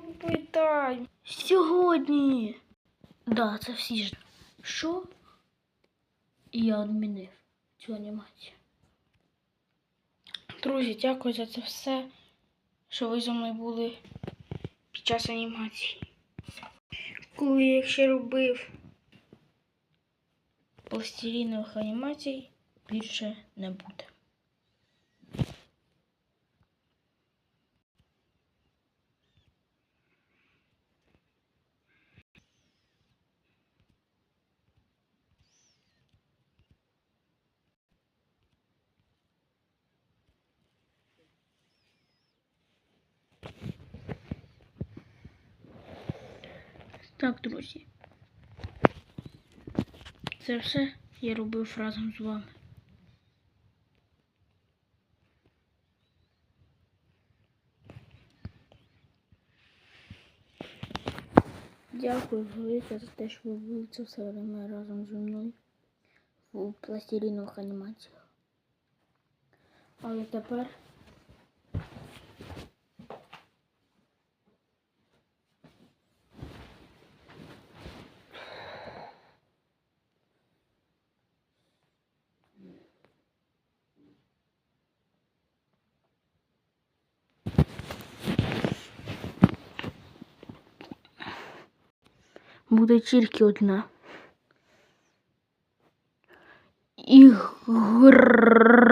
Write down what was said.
папу. Сьогодні. Да, це всі ж. Що? І я відмінив цю анімацію. Друзі, дякую за це все, що ви зі мною були під час анімації. Коли я ще робив пластилінових анімацій, більше не буде. Так, друзі. Це все я робив разом з вами. Дякую велике за те, що ви були це все время разом зі мною у пластилінових анімаціях. Але тепер буде тільки одна. Ігра.